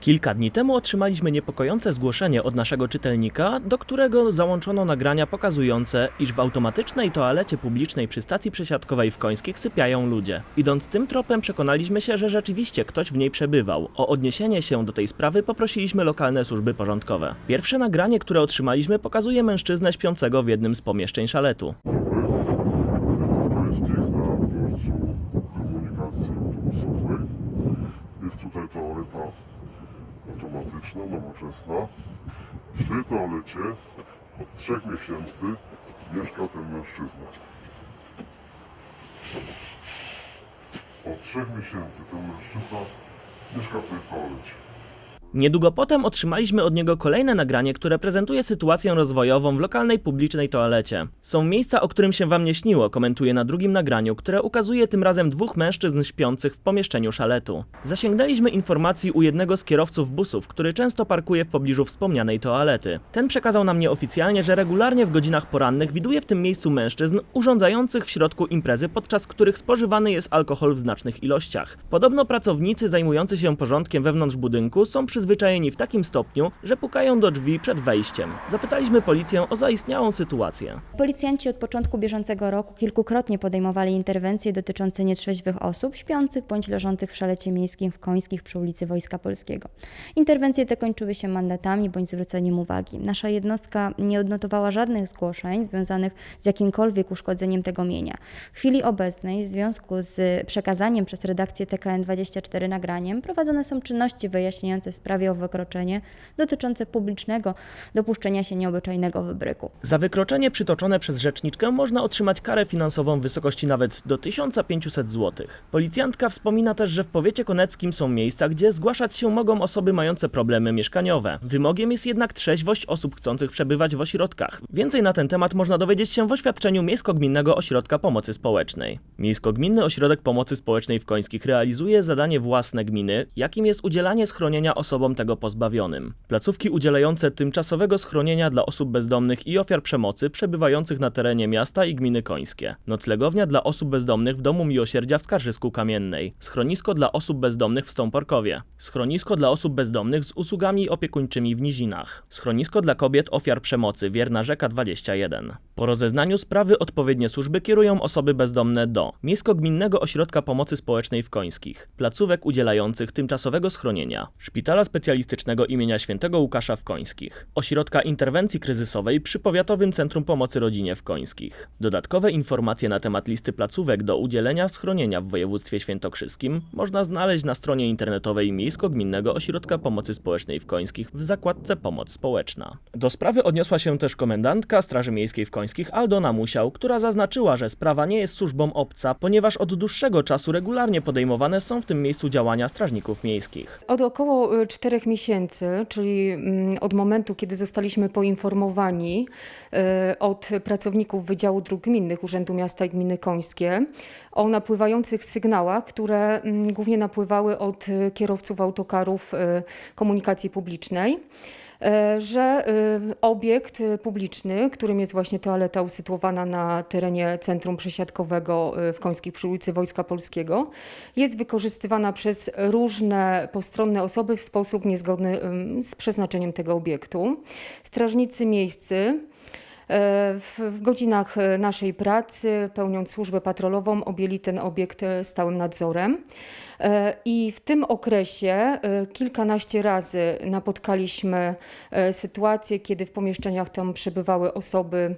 Kilka dni temu otrzymaliśmy niepokojące zgłoszenie od naszego czytelnika, do którego załączono nagrania pokazujące, iż w automatycznej toalecie publicznej przy stacji przesiadkowej w Końskich sypiają ludzie. Idąc tym tropem przekonaliśmy się, że rzeczywiście ktoś w niej przebywał. O odniesienie się do tej sprawy poprosiliśmy lokalne służby porządkowe. Pierwsze nagranie, które otrzymaliśmy pokazuje mężczyznę śpiącego w jednym z pomieszczeń szaletu. Jest tutaj toaleta automatyczna, nowoczesna. W tej toalecie od trzech miesięcy mieszka ten mężczyzna. Od trzech miesięcy ten mężczyzna mieszka w tej toalecie. Niedługo potem otrzymaliśmy od niego kolejne nagranie, które prezentuje sytuację rozwojową w lokalnej publicznej toalecie. Są miejsca, o którym się wam nie śniło, komentuje na drugim nagraniu, które ukazuje tym razem dwóch mężczyzn śpiących w pomieszczeniu szaletu. Zasięgnęliśmy informacji u jednego z kierowców busów, który często parkuje w pobliżu wspomnianej toalety. Ten przekazał nam nieoficjalnie, że regularnie w godzinach porannych widuje w tym miejscu mężczyzn urządzających w środku imprezy, podczas których spożywany jest alkohol w znacznych ilościach. Podobno pracownicy zajmujący się porządkiem wewnątrz budynku są przyzwyczajeni w takim stopniu, że pukają do drzwi przed wejściem. Zapytaliśmy policję o zaistniałą sytuację. Policjanci od początku bieżącego roku kilkukrotnie podejmowali interwencje dotyczące nietrzeźwych osób śpiących bądź leżących w szalecie miejskim w Końskich przy ulicy Wojska Polskiego. Interwencje te kończyły się mandatami bądź zwróceniem uwagi. Nasza jednostka nie odnotowała żadnych zgłoszeń związanych z jakimkolwiek uszkodzeniem tego mienia. W chwili obecnej w związku z przekazaniem przez redakcję TKN24 nagraniem prowadzone są czynności wyjaśniające w sprawie o wykroczenie dotyczące publicznego dopuszczenia się nieobyczajnego wybryku. Za wykroczenie przytoczone przez rzeczniczkę można otrzymać karę finansową w wysokości nawet do 1500 zł. Policjantka wspomina też, że w powiecie koneckim są miejsca, gdzie zgłaszać się mogą osoby mające problemy mieszkaniowe. Wymogiem jest jednak trzeźwość osób chcących przebywać w ośrodkach. Więcej na ten temat można dowiedzieć się w oświadczeniu Miejsko-Gminnego Ośrodka Pomocy Społecznej. Miejsko-Gminny Ośrodek Pomocy Społecznej w Końskich realizuje zadanie własne gminy, jakim jest udzielanie schronienia osobom tego pozbawionym. Placówki udzielające tymczasowego schronienia dla osób bezdomnych i ofiar przemocy przebywających na terenie miasta i gminy końskie. Noclegownia dla osób bezdomnych w Domu Miłosierdzia w Skarżysku Kamiennej. Schronisko dla osób bezdomnych w Stąporkowie. Schronisko dla osób bezdomnych z usługami opiekuńczymi w Nizinach. Schronisko dla kobiet ofiar przemocy Wierna Rzeka 21. Po rozeznaniu sprawy odpowiednie służby kierują osoby bezdomne do Miejsko-Gminnego Ośrodka Pomocy Społecznej w Końskich, placówek udzielających tymczasowego schronienia, Szpitala Specjalistycznego imienia Świętego Łukasza w Końskich, Ośrodka Interwencji Kryzysowej przy Powiatowym Centrum Pomocy Rodzinie w Końskich. Dodatkowe informacje na temat listy placówek do udzielenia schronienia w województwie świętokrzyskim można znaleźć na stronie internetowej Miejsko-Gminnego Ośrodka Pomocy Społecznej w Końskich w zakładce Pomoc Społeczna. Do sprawy odniosła się też komendantka Straży Miejskiej w Końskich Aldona Musiał, która zaznaczyła, że sprawa nie jest służbą obca, ponieważ od dłuższego czasu regularnie podejmowane są w tym miejscu działania strażników miejskich. Od około y, czterech miesięcy, czyli mm, od momentu, kiedy zostaliśmy poinformowani y, od pracowników Wydziału Dróg Gminnych Urzędu Miasta i Gminy Końskie o napływających sygnałach, które mm, głównie napływały od y, kierowców autokarów y, komunikacji publicznej. e, że y, obiekt y, publiczny, którym jest właśnie toaleta usytuowana na terenie centrum przesiadkowego y, w Końskich przy ulicy Wojska Polskiego, jest wykorzystywana przez różne postronne osoby w sposób niezgodny z przeznaczeniem tego obiektu. Strażnicy miejscy e, w, godzinach e, naszej pracy, pełniąc służbę patrolową, objęli ten obiekt e, stałym nadzorem. E, I w tym okresie kilkanaście razy napotkaliśmy e, sytuację, kiedy w pomieszczeniach tam przebywały osoby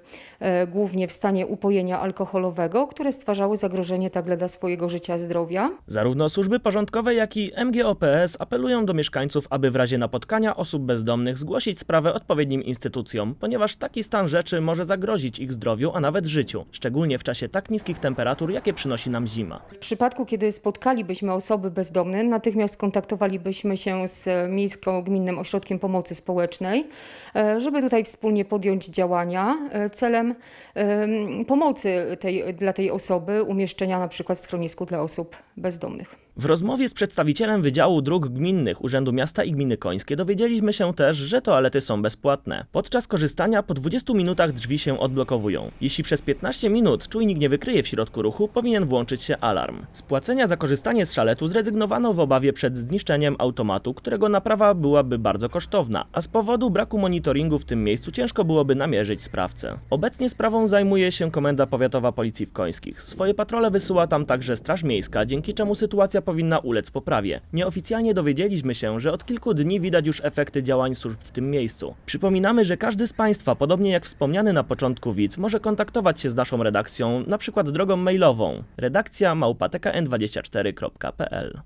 głównie w stanie upojenia alkoholowego, które stwarzały zagrożenie także dla swojego życia, zdrowia. Zarówno służby porządkowe, jak i MGOPS apelują do mieszkańców, aby w razie napotkania osób bezdomnych zgłosić sprawę odpowiednim instytucjom, ponieważ taki stan rzeczy może zagrozić ich zdrowiu, a nawet życiu, szczególnie w czasie tak niskich temperatur, jakie przynosi nam zima. W przypadku, kiedy spotkalibyśmy osoby bezdomne, natychmiast skontaktowalibyśmy się z Miejsko-Gminnym Ośrodkiem Pomocy Społecznej, e, żeby tutaj wspólnie podjąć działania e, celem em, pomocy tej, dla tej osoby, umieszczenia na przykład w schronisku dla osób bezdomnych. W rozmowie z przedstawicielem Wydziału Dróg Gminnych Urzędu Miasta i Gminy Końskie dowiedzieliśmy się też, że toalety są bezpłatne. Podczas korzystania po 20 minutach drzwi się odblokowują. Jeśli przez 15 minut czujnik nie wykryje w środku ruchu, powinien włączyć się alarm. Z płacenia za korzystanie z szaletu zrezygnowano w obawie przed zniszczeniem automatu, którego naprawa byłaby bardzo kosztowna, a z powodu braku monitoringu w tym miejscu ciężko byłoby namierzyć sprawcę. Obecnie sprawą zajmuje się Komenda Powiatowa Policji w Końskich. Swoje patrole wysyła tam także Straż Miejska, dzięki czemu sytuacja powinna ulec poprawie. Nieoficjalnie dowiedzieliśmy się, że od kilku dni widać już efekty działań służb w tym miejscu. Przypominamy, że każdy z Państwa, podobnie jak wspomniany na początku widz, może kontaktować się z naszą redakcją, na przykład drogą mailową redakcja małpa tkn24.pl.